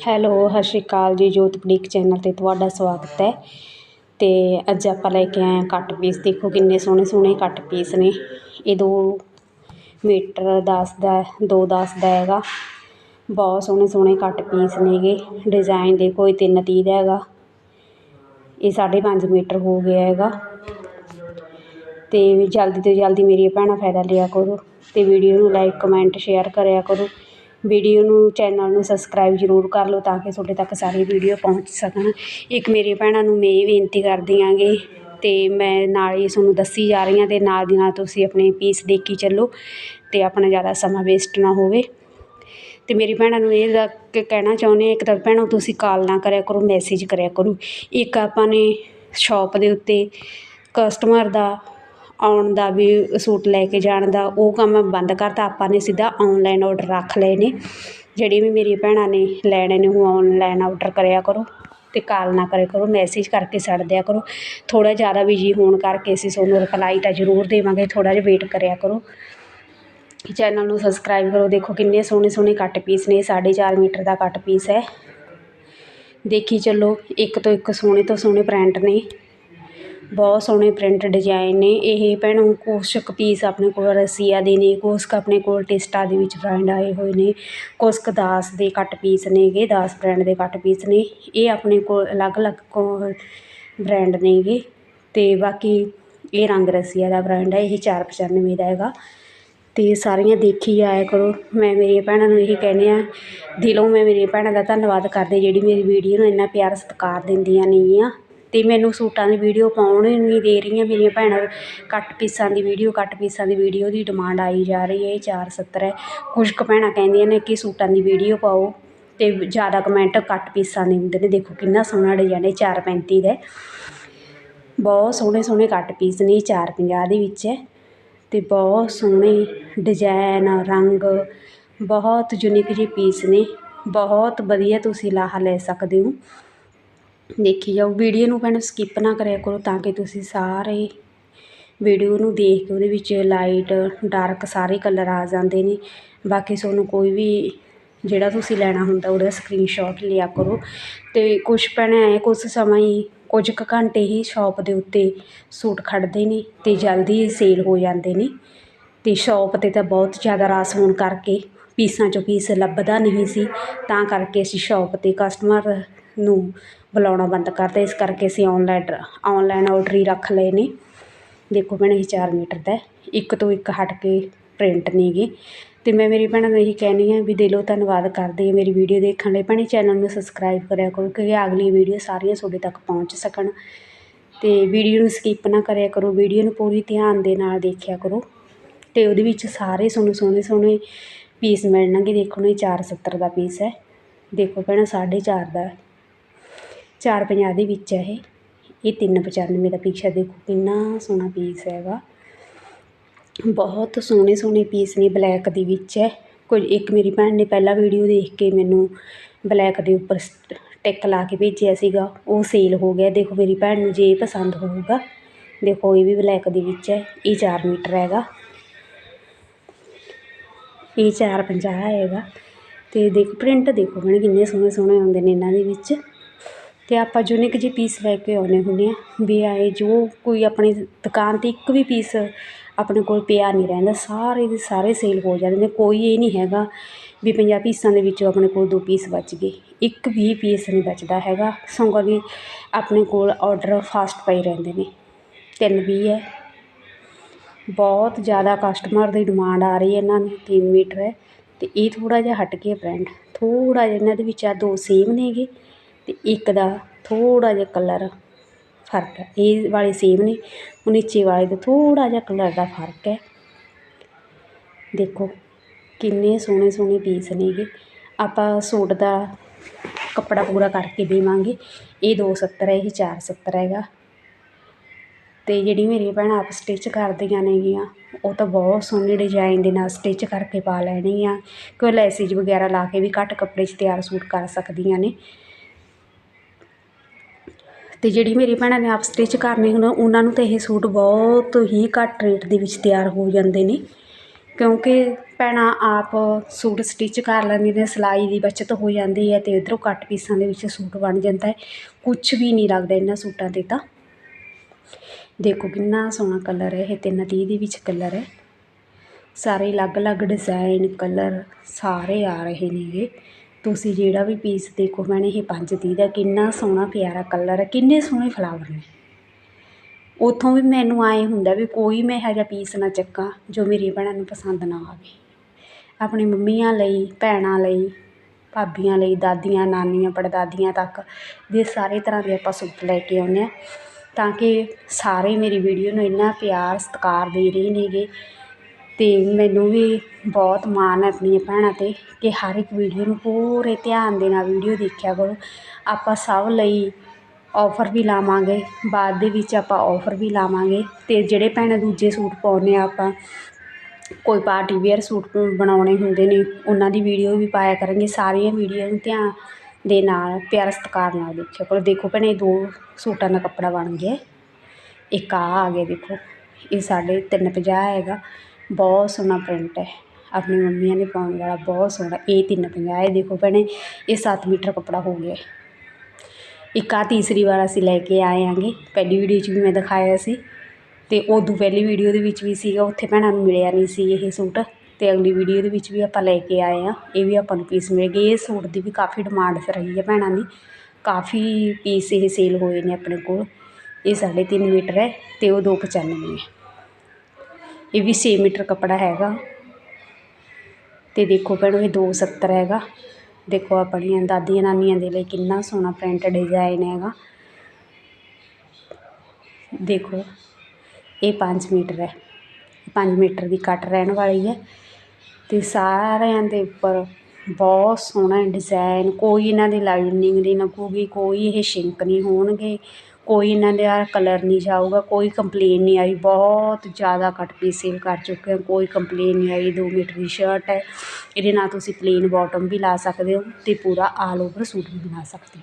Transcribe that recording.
Hello, ਸਤਿ ਸ਼੍ਰੀ ਅਕਾਲ ਜੀ, ਜੋਤ ਬੁਟੀਕ ਚੈਨਲ 'ਤੇ ਤੁਹਾਡਾ ਸਵਾਗਤ ਹੈ। ਅਤੇ ਅੱਜ ਆਪਾਂ ਲੈ ਕੇ ਆਏ ਹਾਂ ਕੱਟ ਪੀਸ ਦੇਖੋ ਕਿੰਨੇ ਸੋਹਣੇ ਸੋਹਣੇ ਕੱਟ ਪੀਸ ਨੇ। ਇਹ ਦੋ ਮੀਟਰ ਦਸ ਦਾ, ਦੋ ਦਸ ਦਾ ਹੈਗਾ। ਬਹੁਤ ਸੋਹਣੇ ਸੋਹਣੇ ਕੱਟ ਪੀਸ ਨੇਗੇ ਡਿਜ਼ਾਈਨ ਦੇ ਕੋਈ ਤਿੰਨ ਤੀਹ ਦਾ ਹੈਗਾ। ਇਹ ਸਾਢੇ ਪੰਜ ਮੀਟਰ ਹੋ ਗਿਆ ਹੈਗਾ। ਅਤੇ ਜਲਦੀ ਤੋਂ ਜਲਦੀ ਮੇਰੀ ਭੈਣਾਂ ਫਾਇਦਾ ਲਿਆ ਕਰੋ। ਅਤੇ ਵੀਡੀਓ ਨੂੰ ਲਾਈਕ ਕਮੈਂਟ ਸ਼ੇਅਰ ਕਰਿਆ ਕਰੋ। ਵੀਡੀਓ ਨੂੰ, ਚੈਨਲ ਨੂੰ ਸਬਸਕ੍ਰਾਈਬ ਜ਼ਰੂਰ ਕਰ ਲਓ ਤਾਂ ਕਿ ਤੁਹਾਡੇ ਤੱਕ ਸਾਰੀ ਵੀਡੀਓ ਪਹੁੰਚ ਸਕਣ। ਇੱਕ ਮੇਰੀਆਂ ਭੈਣਾਂ ਨੂੰ ਮੈਂ ਇਹ ਬੇਨਤੀ ਕਰਦੀ ਆਂਗੀ ਅਤੇ ਮੈਂ ਨਾਲ ਹੀ ਤੁਹਾਨੂੰ ਦੱਸੀ ਜਾ ਰਹੀ ਹਾਂ ਅਤੇ ਨਾਲ ਦੀ ਨਾਲ ਤੁਸੀਂ ਆਪਣੇ ਪੀਸ ਦੇਖੀ ਚੱਲੋ ਅਤੇ ਆਪਣਾ ਜ਼ਿਆਦਾ ਸਮਾਂ ਵੇਸਟ ਨਾ ਹੋਵੇ। ਅਤੇ ਮੇਰੀ ਭੈਣਾਂ ਨੂੰ ਇਹ ਦਾ ਕ, ਕਹਿਣਾ ਚਾਹੁੰਦੇ ਹਾਂ, ਇੱਕ ਤਾਂ ਭੈਣੋ ਤੁਸੀਂ ਕਾਲ ਨਾ ਕਰਿਆ ਕਰੋ ਮੈਸੇਜ ਕਰਿਆ ਕਰੋ। ਇੱਕ ਆਪਾਂ ਨੇ ਸ਼ੌਪ ਦੇ ਉੱਤੇ ਕਸਟਮਰ ਦਾ ਆਉਣ ਦਾ ਵੀ ਸੂਟ ਲੈ ਕੇ ਜਾਣ ਦਾ, ਉਹ ਕੰਮ ਬੰਦ ਕਰਤਾ, ਆਪਾਂ ਨੇ ਸਿੱਧਾ ਔਨਲਾਈਨ ਔਡਰ ਰੱਖ ਲਏ ਨੇ। ਜਿਹੜੀ ਵੀ ਮੇਰੀ ਭੈਣਾਂ ਨੇ ਲੈਣੇ ਨੇ, ਉਹ ਔਨਲਾਈਨ ਔਡਰ ਕਰਿਆ ਕਰੋ ਅਤੇ ਕਾਲ ਨਾ ਕਰਿਆ ਕਰੋ ਮੈਸੇਜ ਕਰਕੇ ਛੱਡ ਦਿਆ ਕਰੋ। ਥੋੜ੍ਹਾ ਜ਼ਿਆਦਾ ਬਿਜ਼ੀ ਹੋਣ ਕਰਕੇ ਅਸੀਂ ਤੁਹਾਨੂੰ ਰਿਪਲਾਈ ਤਾਂ ਜ਼ਰੂਰ ਦੇਵਾਂਗੇ, ਥੋੜ੍ਹਾ ਜਿਹਾ ਵੇਟ ਕਰਿਆ ਕਰੋ। ਚੈਨਲ ਨੂੰ ਸਬਸਕ੍ਰਾਈਬ ਕਰੋ, ਦੇਖੋ ਕਿੰਨੇ ਸੋਹਣੇ ਸੋਹਣੇ ਕੱਟ ਪੀਸ ਨੇ, ਸਾਢੇ ਚਾਰ ਮੀਟਰ ਦਾ ਕੱਟ ਪੀਸ ਹੈ। ਦੇਖੀ ਚੱਲੋ, ਇੱਕ ਤੋਂ ਇੱਕ ਸੋਹਣੇ ਤੋਂ ਸੋਹਣੇ ਪ੍ਰਿੰਟ ਨੇ। ਬਹੁਤ ਸੋਹਣੇ ਪ੍ਰਿੰਟ ਡਿਜ਼ਾਇਨ ਨੇ। ਇਹ ਭੈਣੋ ਕੁਛ ਕੁ ਪੀਸ ਆਪਣੇ ਕੋਲ ਰਸੀਆ ਦੇ ਨੇ, ਕੁਛ ਕੁ ਆਪਣੇ ਕੋਲ ਟਿਸਟਾ ਦੇ ਵਿੱਚ ਬ੍ਰਾਂਡ ਆਏ ਹੋਏ ਨੇ। ਕੁਛ ਕੁ ਦਾਸ ਦੇ ਕੱਟ ਪੀਸ ਨੇਗੇ, ਦਾਸ ਬ੍ਰਾਂਡ ਦੇ ਕੱਟ ਪੀਸ ਨੇ। ਇਹ ਆਪਣੇ ਕੋਲ ਅਲੱਗ ਅਲੱਗ ਕੋ ਬ੍ਰਾਂਡ ਨੇਗੇ ਅਤੇ ਬਾਕੀ ਇਹ ਰੰਗ ਰਸੀਆ ਦਾ ਬ੍ਰਾਂਡ ਹੈ ਇਹ ਚਾਰ ਪਚਾਨਵੇਂ ਦਾ ਹੈਗਾ। ਅਤੇ ਸਾਰੀਆਂ ਦੇਖੀ ਜਾਇਆ ਕਰੋ। ਮੈਂ ਮੇਰੀਆਂ ਭੈਣਾਂ ਨੂੰ ਇਹੀ ਕਹਿੰਦੀ ਹਾਂ, ਦਿਲੋਂ ਮੈਂ ਮੇਰੀਆਂ ਭੈਣਾਂ ਦਾ ਧੰਨਵਾਦ ਕਰਦੀ ਜਿਹੜੀ ਮੇਰੀ ਵੀਡੀਓ ਨੂੰ ਇੰਨਾ ਪਿਆਰ ਸਤਿਕਾਰ ਦਿੰਦੀਆਂ ਨੇਗੀਆਂ। ਅਤੇ ਮੈਨੂੰ ਸੂਟਾਂ ਦੀ ਵੀਡੀਓ ਪਾਉਣ ਨਹੀਂ ਦੇ ਰਹੀਆਂ, ਮੇਰੀਆਂ ਭੈਣਾਂ ਕੱਟ ਪੀਸਾਂ ਦੀ ਵੀਡੀਓ ਕੱਟ ਪੀਸਾਂ ਦੀ ਵੀਡੀਓ ਦੀ ਡਿਮਾਂਡ ਆਈ ਜਾ ਰਹੀ ਹੈ, ਇਹ ਚਾਰ ਸੱਤਰ ਹੈ। ਕੁਝ ਕੁ ਭੈਣਾਂ ਕਹਿੰਦੀਆਂ ਨੇ ਕਿ ਸੂਟਾਂ ਦੀ ਵੀਡੀਓ ਪਾਓ ਅਤੇ ਜ਼ਿਆਦਾ ਕਮੈਂਟ ਕੱਟ ਪੀਸਾਂ ਦੇ ਹੁੰਦੇ ਨੇ। ਦੇਖੋ ਕਿੰਨਾ ਸੋਹਣਾ ਡਿਜ਼ਾਇਨ ਹੈ, ਚਾਰ ਪੈਂਤੀ ਦਾ ਬਹੁਤ ਸੋਹਣੇ ਸੋਹਣੇ ਕੱਟ ਪੀਸ ਨੇ ਚਾਰ ਪੰਜਾਹ ਦੇ ਵਿੱਚ ਹੈ ਅਤੇ ਬਹੁਤ ਸੋਹਣੇ ਡਿਜ਼ਾਇਨ ਰੰਗ, ਬਹੁਤ ਯੂਨੀਕ ਜਿਹੇ ਪੀਸ ਨੇ। ਬਹੁਤ ਵਧੀਆ ਤੁਸੀਂ ਲਾਹਾ ਲੈ ਸਕਦੇ ਹੋ। ਦੇਖੀ ਜਾਓ, ਵੀਡੀਓ ਨੂੰ ਭੈਣੋ ਸਕਿੱਪ ਨਾ ਕਰਿਆ ਕਰੋ ਤਾਂ ਕਿ ਤੁਸੀਂ ਸਾਰੇ ਵੀਡੀਓ ਨੂੰ ਦੇਖ ਕੇ ਉਹਦੇ ਵਿੱਚ ਲਾਈਟ ਡਾਰਕ ਸਾਰੇ ਕਲਰ ਆ ਜਾਂਦੇ ਨੇ। ਬਾਕੀ ਤੁਹਾਨੂੰ ਕੋਈ ਵੀ ਜਿਹੜਾ ਤੁਸੀਂ ਲੈਣਾ ਹੁੰਦਾ ਉਹਦਾ ਸਕਰੀਨਸ਼ਾਟ ਲਿਆ ਕਰੋ। ਅਤੇ ਕੁਛ ਭੈਣਾਂ ਐਂ ਕੁਛ ਸਮਾਂ ਹੀ, ਕੁਝ ਕੁ ਘੰਟੇ ਹੀ ਸ਼ੌਪ ਦੇ ਉੱਤੇ ਸੂਟ ਖੜ੍ਹਦੇ ਨੇ ਅਤੇ ਜਲਦੀ ਸੇਲ ਹੋ ਜਾਂਦੇ ਨੇ। ਅਤੇ ਸ਼ੌਪ 'ਤੇ ਤਾਂ ਬਹੁਤ ਜ਼ਿਆਦਾ ਰਸ਼ ਹੋਣ ਕਰਕੇ ਪੀਸਾਂ 'ਚੋਂ ਪੀਸ ਲੱਭਦਾ ਨਹੀਂ ਸੀ। ਤਾਂ ਕਰਕੇ ਅਸੀਂ ਸ਼ੌਪ 'ਤੇ ਕਸਟਮਰ ਨੂੰ ਬੁਲਾਉਣਾ ਬੰਦ ਕਰਤਾ ਇਸ ਕਰਕੇ ਅਸੀਂ ਆਨਲਾਈਨ ਔਨਲਾਈਨ ਔਡਰ ਹੀ ਰੱਖ ਲਏ ਨੇ। ਦੇਖੋ ਭੈਣੇ ਇਹ ਚਾਰ ਮੀਟਰ ਦਾ ਇੱਕ ਤੋਂ ਇੱਕ ਹਟ ਕੇ ਪ੍ਰਿੰਟ ਨੇਗੇ ਅਤੇ ਮੈਂ ਮੇਰੀ ਭੈਣਾਂ ਨੂੰ ਇਹੀ ਕਹਿੰਦੀ ਹਾਂ ਵੀ ਦਿਲੋਂ ਧੰਨਵਾਦ ਕਰਦੀ ਹਾਂ ਮੇਰੀ ਵੀਡੀਓ ਦੇਖਣ ਲਈ। ਭੈਣੇ ਚੈਨਲ ਨੂੰ ਸਬਸਕ੍ਰਾਈਬ ਕਰਿਆ ਕਰੋ ਕਿਉਂਕਿ ਅਗਲੀ ਵੀਡੀਓ ਸਾਰੀਆਂ ਤੁਹਾਡੇ ਤੱਕ ਪਹੁੰਚ ਸਕਣ। ਅਤੇ ਵੀਡੀਓ ਨੂੰ ਸਕਿੱਪ ਨਾ ਕਰਿਆ ਕਰੋ। ਵੀਡੀਓ ਨੂੰ ਪੂਰੀ ਧਿਆਨ ਦੇ ਨਾਲ ਦੇਖਿਆ ਕਰੋ। ਅਤੇ ਉਹਦੇ ਵਿੱਚ ਸਾਰੇ ਤੁਹਾਨੂੰ ਸੋਹਣੇ ਸੋਹਣੇ ਪੀਸ ਮਿਲਣਗੇ। ਦੇਖੋ ਨਾ ਇਹ ਚਾਰ ਸੱਤਰ ਦਾ ਪੀਸ ਹੈ। ਦੇਖੋ ਭੈਣਾਂ ਸਾਢੇ ਚਾਰ ਦਾ। ਚਾਰ ਪੰਜਾਹ ਦੇ ਵਿੱਚ ਹੈ ਇਹ। ਇਹ ਤਿੰਨ ਪਚਾਨਵੇਂ ਦਾ ਪੀਸ ਹੈ ਦੇਖੋ ਕਿੰਨਾ ਸੋਹਣਾ ਪੀਸ ਹੈਗਾ। ਬਹੁਤ ਸੋਹਣੇ ਸੋਹਣੇ ਪੀਸ ਨੇ ਬਲੈਕ ਦੇ ਵਿੱਚ। ਹੈ ਕੁਝ ਇੱਕ ਮੇਰੀ ਭੈਣ ਨੇ ਪਹਿਲਾਂ ਵੀਡੀਓ ਦੇਖ ਕੇ ਮੈਨੂੰ ਬਲੈਕ ਦੇ ਉੱਪਰ ਟਿੱਕ ਲਾ ਕੇ ਭੇਜਿਆ ਸੀਗਾ। ਉਹ ਸੇਲ ਹੋ ਗਿਆ। ਦੇਖੋ ਮੇਰੀ ਭੈਣ ਨੂੰ ਜੇ ਪਸੰਦ ਹੋਊਗਾ। ਦੇਖੋ ਇਹ ਵੀ ਬਲੈਕ ਦੇ ਵਿੱਚ ਹੈ। ਇਹ 4 ਮੀਟਰ ਹੈਗਾ। ਇਹ ਚਾਰ ਪੰਜਾਹ ਹੈਗਾ। ਅਤੇ ਦੇਖੋ ਪ੍ਰਿੰਟ ਦੇਖੋ ਭੈਣੇ ਕਿੰਨੇ ਸੋਹਣੇ ਸੋਹਣੇ ਆਉਂਦੇ ਨੇ ਇਹਨਾਂ ਦੇ ਵਿੱਚ। ਅਤੇ ਆਪਾਂ ਯੂਨਿਕ ਜਿਹੇ ਪੀਸ ਲੈ ਕੇ ਆਉਂਦੇ ਹੁੰਦੇ ਹਾਂ, ਵੀ ਆਏ ਜੋ ਕੋਈ ਆਪਣੀ ਦੁਕਾਨ 'ਤੇ ਇੱਕ ਵੀ ਪੀਸ ਆਪਣੇ ਕੋਲ ਪਿਆ ਨਹੀਂ ਰਹਿੰਦਾ, ਸਾਰੇ ਦੇ ਸਾਰੇ ਸੇਲ ਹੋ ਜਾਂਦੇ ਨੇ, ਕੋਈ ਇਹ ਨਹੀਂ ਹੈਗਾ ਵੀ ਪੰਜਾਹ ਪੀਸਾਂ ਦੇ ਵਿੱਚੋਂ ਆਪਣੇ ਕੋਲ ਦੋ ਪੀਸ ਬਚ ਗਏ, ਇੱਕ ਵੀ ਪੀਸ ਨਹੀਂ ਬਚਦਾ ਹੈਗਾ, ਸਗੋਂ ਵੀ ਆਪਣੇ ਕੋਲ ਔਡਰ ਫਾਸਟ ਪਏ ਰਹਿੰਦੇ ਨੇ, ਤਿੰਨ ਵੀ ਹੈ। ਬਹੁਤ ਜ਼ਿਆਦਾ ਕਸਟਮਰ ਦੀ ਡਿਮਾਂਡ ਆ ਰਹੀ ਹੈ ਇਹਨਾਂ ਨੂੰ ਤਿੰਨ ਮੀਟਰ ਹੈ ਅਤੇ ਇਹ ਥੋੜ੍ਹਾ ਜਿਹਾ ਹਟ ਕੇ ਬ੍ਰੈਂਡ ਥੋੜ੍ਹਾ ਜਿਹਾ ਇਹਨਾਂ ਦੇ ਵਿੱਚ ਆ ਦੋ ਸੇਮ ਨੇਗੇ ਅਤੇ ਇੱਕ ਦਾ ਥੋੜ੍ਹਾ ਜਿਹਾ ਕਲਰ ਫ਼ਰਕ ਹੈ। ਇਹ ਵਾਲੇ ਸੇਮ ਨੇ ਉਹ ਨੀਚੇ ਵਾਲੇ ਦਾ ਥੋੜ੍ਹਾ ਜਿਹਾ ਕਲਰ ਦਾ ਫ਼ਰਕ ਹੈ। ਦੇਖੋ ਕਿੰਨੇ ਸੋਹਣੇ ਸੋਹਣੇ ਪੀਸ ਨੇਗੇ ਆਪਾਂ ਸੂਟ ਦਾ ਕੱਪੜਾ ਪੂਰਾ ਕਰਕੇ ਦੇਵਾਂਗੇ। ਇਹ ਦੋ ਸੱਤਰ ਹੈ, ਇਹ ਚਾਰ ਸੱਤਰ ਹੈਗਾ। ਅਤੇ ਜਿਹੜੀ ਮੇਰੀ ਭੈਣਾਂ ਆਪ ਸਟਿਚ ਕਰਦੀਆਂ ਨੇਗੀਆਂ, ਉਹ ਤਾਂ ਬਹੁਤ ਸੋਹਣੇ ਡਿਜ਼ਾਈਨ ਦੇ ਨਾਲ ਸਟਿਚ ਕਰਕੇ ਪਾ ਲੈਣਗੀਆਂ ਕੋਈ ਲੈਸਿਜ ਵਗੈਰਾ ਲਾ ਕੇ ਵੀ ਘੱਟ ਕੱਪੜੇ 'ਚ ਤਿਆਰ ਸੂਟ ਕਰ ਸਕਦੀਆਂ ਨੇ। ਅਤੇ ਜਿਹੜੀ ਮੇਰੀ ਭੈਣਾਂ ਨੇ ਆਪ ਸਟਿਚ ਕਰਨੇ ਹੁਣ, ਉਹਨਾਂ ਨੂੰ ਤਾਂ ਇਹ ਸੂਟ ਬਹੁਤ ਹੀ ਘੱਟ ਰੇਟ ਦੇ ਵਿੱਚ ਤਿਆਰ ਹੋ ਜਾਂਦੇ ਨੇ। ਕਿਉਂਕਿ ਭੈਣਾਂ ਆਪ ਸੂਟ ਸਟਿਚ ਕਰ ਲੈਂਦੀਆਂ ਨੇ, ਸਿਲਾਈ ਦੀ ਬੱਚਤ ਹੋ ਜਾਂਦੀ ਹੈ ਅਤੇ ਇੱਧਰੋਂ ਕੱਟ ਪੀਸਾਂ ਦੇ ਵਿੱਚ ਸੂਟ ਬਣ ਜਾਂਦਾ ਹੈ। ਕੁਛ ਵੀ ਨਹੀਂ ਲੱਗਦਾ ਇਹਨਾਂ ਸੂਟਾਂ 'ਤੇ ਤਾਂ। ਦੇਖੋ ਕਿੰਨਾ ਸੋਹਣਾ ਕਲਰ ਹੈ ਇਹ ਤਿੰਨ ਤੀਹ ਦੇ ਵਿੱਚ ਕਲਰ ਹੈ। ਸਾਰੇ ਅਲੱਗ-ਅਲੱਗ ਡਿਜ਼ਾਈਨ ਕਲਰ ਸਾਰੇ ਆ ਰਹੇ ਨੇਗੇ ਤੁਸੀਂ ਜਿਹੜਾ ਵੀ ਪੀਸ ਦੇਖੋ ਭੈਣੇ ਇਹ ਪੰਜ ਤੀਹ ਦਾ ਕਿੰਨਾ ਸੋਹਣਾ ਪਿਆਰਾ ਕਲਰ ਹੈ, ਕਿੰਨੇ ਸੋਹਣੇ ਫਲਾਵਰ ਨੇ। ਉੱਥੋਂ ਵੀ ਮੈਨੂੰ ਆਏ ਹੁੰਦਾ ਵੀ ਕੋਈ ਮੈਂ ਇਹੋ ਜਿਹਾ ਪੀਸ ਨਾ ਚੱਕਾਂ ਜੋ ਮੇਰੀ ਭੈਣਾਂ ਨੂੰ ਪਸੰਦ ਨਾ ਆਵੇ। ਆਪਣੀ ਮੰਮੀਆਂ ਲਈ, ਭੈਣਾਂ ਲਈ, ਭਾਬੀਆਂ ਲਈ, ਦਾਦੀਆਂ, ਨਾਨੀਆਂ, ਪੜਦਾਦੀਆਂ ਤੱਕ ਦੇ ਸਾਰੇ ਤਰ੍ਹਾਂ ਦੇ ਆਪਾਂ ਸੂਟ ਲੈ ਕੇ ਆਉਂਦੇ ਹਾਂ ਤਾਂ ਕਿ ਸਾਰੇ ਮੇਰੀ ਵੀਡੀਓ ਨੂੰ ਇੰਨਾ ਪਿਆਰ, ਸਤਿਕਾਰ ਦੇ ਰਹੇ ਨੇਗੇ ਅਤੇ ਮੈਨੂੰ ਵੀ ਬਹੁਤ ਮਾਣ ਹੈ ਆਪਣੀਆਂ ਭੈਣਾਂ 'ਤੇ ਕਿ ਹਰ ਇੱਕ ਵੀਡੀਓ ਨੂੰ ਪੂਰੇ ਧਿਆਨ ਦੇ ਨਾਲ ਵੀਡੀਓ ਦੇਖਿਆ ਕਰੋ। ਆਪਾਂ ਸਭ ਲਈ ਔਫਰ ਵੀ ਲਾਵਾਂਗੇ, ਬਾਅਦ ਦੇ ਵਿੱਚ ਆਪਾਂ ਔਫਰ ਵੀ ਲਾਵਾਂਗੇ ਅਤੇ ਜਿਹੜੇ ਭੈਣਾਂ ਦੂਜੇ ਸੂਟ ਪਾਉਂਦੇ ਹਾਂ ਆਪਾਂ, ਕੋਈ ਪਾਰਟੀ ਵੇਅਰ ਸੂਟ ਬਣਾਉਣੇ ਹੁੰਦੇ ਨੇ, ਉਹਨਾਂ ਦੀ ਵੀਡੀਓ ਵੀ ਪਾਇਆ ਕਰਾਂਗੇ, ਸਾਰੀਆਂ ਵੀਡੀਓ ਨੂੰ ਧਿਆਨ ਦੇ ਨਾਲ, ਪਿਆਰ ਸਤਿਕਾਰ ਨਾਲ ਦੇਖਿਆ ਕਰੋ। ਦੇਖੋ ਭੈਣੇ, ਦੋ ਸੂਟਾਂ ਦਾ ਕੱਪੜਾ ਬਣ ਗਿਆ। ਇੱਕ ਆ ਆ ਗਿਆ, ਦੇਖੋ, ਇਹ ਸਾਡੇ ਤਿੰਨ ਪੰਜਾਹ ਹੈਗਾ। ਬਹੁਤ ਸੋਹਣਾ ਪ੍ਰਿੰਟ ਹੈ। ਆਪਣੀ ਮੰਮੀਆਂ ਨੇ ਪਾਉਣ ਵਾਲਾ ਬਹੁਤ ਸੋਹਣਾ, ਇਹ ਤਿੰਨ ਪੰਜਾਹ ਇਹ ਦੇਖੋ ਭੈਣੇ, ਇਹ ਸੱਤ ਮੀਟਰ ਕੱਪੜਾ ਹੋ ਗਿਆ। ਇੱਕ ਆ ਤੀਸਰੀ ਵਾਰ ਅਸੀਂ ਲੈ ਕੇ ਆਏ ਆਂਗੇ। ਪਹਿਲੀ ਵੀਡੀਓ 'ਚ ਵੀ ਮੈਂ ਦਿਖਾਇਆ ਸੀ। ਅਤੇ ਉਦੋਂ ਪਹਿਲੀ ਵੀਡੀਓ ਦੇ ਵਿੱਚ ਵੀ ਸੀਗਾ, ਉੱਥੇ ਭੈਣਾਂ ਨੂੰ ਮਿਲਿਆ ਨਹੀਂ ਸੀ ਇਹ ਸੂਟ। ਅਤੇ ਅਗਲੀ ਵੀਡੀਓ ਦੇ ਵਿੱਚ ਵੀ ਆਪਾਂ ਲੈ ਕੇ ਆਏ ਹਾਂ। ਇਹ ਵੀ ਆਪਾਂ ਨੂੰ ਪੀਸ ਮਿਲ ਗਏ ਇਹ ਸੂਟ ਦੀ ਵੀ ਕਾਫੀ ਡਿਮਾਂਡ ਰਹੀ ਹੈ ਭੈਣਾਂ ਦੀ। ਕਾਫੀ ਪੀਸ ਇਹ ਸੇਲ ਹੋਏ ਨੇ ਆਪਣੇ ਕੋਲ। ਇਹ ਸਾਢੇ ਤਿੰਨ ਮੀਟਰ ਹੈ ਅਤੇ ਉਹ ਦੋ ਪਚਾਨਵੇਂ ਹੈ। ਇਹ ਵੀ ਛੇ ਮੀਟਰ ਕੱਪੜਾ ਹੈਗਾ। ਅਤੇ ਦੇਖੋ ਭੈਣੋ, ਇਹ ਦੋ ਸੱਤਰ ਹੈਗਾ। ਦੇਖੋ ਆਪਣੀਆਂ ਦਾਦੀਆਂ ਨਾਨੀਆਂ ਦੇ ਲਈ ਕਿੰਨਾ ਸੋਹਣਾ ਪ੍ਰਿੰਟ ਡਿਜ਼ਾਈਨ ਹੈਗਾ। ਦੇਖੋ, ਇਹ 5 ਮੀਟਰ ਹੈ। 5 ਮੀਟਰ ਦੀ ਕੱਟ ਰਹਿਣ ਵਾਲੀ ਹੈ। ਅਤੇ ਸਾਰਿਆਂ ਦੇ ਉੱਪਰ ਬਹੁਤ ਸੋਹਣਾ ਡਿਜ਼ਾਈਨ ਕੋਈ ਇਹਨਾਂ ਦੀ ਲਾਈਨਿੰਗ ਨਹੀਂ ਲੱਗੂਗੀ ਕੋਈ ਇਹ ਸ਼ਿੰਕ ਨਹੀਂ ਹੋਣਗੇ। ਕੋਈ ਇਹਨਾਂ ਦਾ ਕਲਰ ਨਹੀਂ ਜਾਊਗਾ, ਕੋਈ ਕੰਪਲੇਨ ਨਹੀਂ ਆਈ, ਬਹੁਤ ਜ਼ਿਆਦਾ ਕੱਟ ਪੀਸ ਸੇਲ ਕਰ ਚੁੱਕੇ ਹਾਂ, ਕੋਈ ਕੰਪਲੇਨ ਨਹੀਂ ਆਈ, ਦੋ ਮੀਟਰ ਦੀ ਸ਼ਰਟ ਹੈ, ਇਹਦੇ ਨਾਲ ਤੁਸੀਂ ਪਲੇਨ ਬੋਟਮ ਵੀ ਲਾ ਸਕਦੇ ਹੋ ਅਤੇ ਪੂਰਾ ਆਲ ਓਵਰ ਸੂਟ ਵੀ ਬਣਾ ਸਕਦੇ ਹੋ।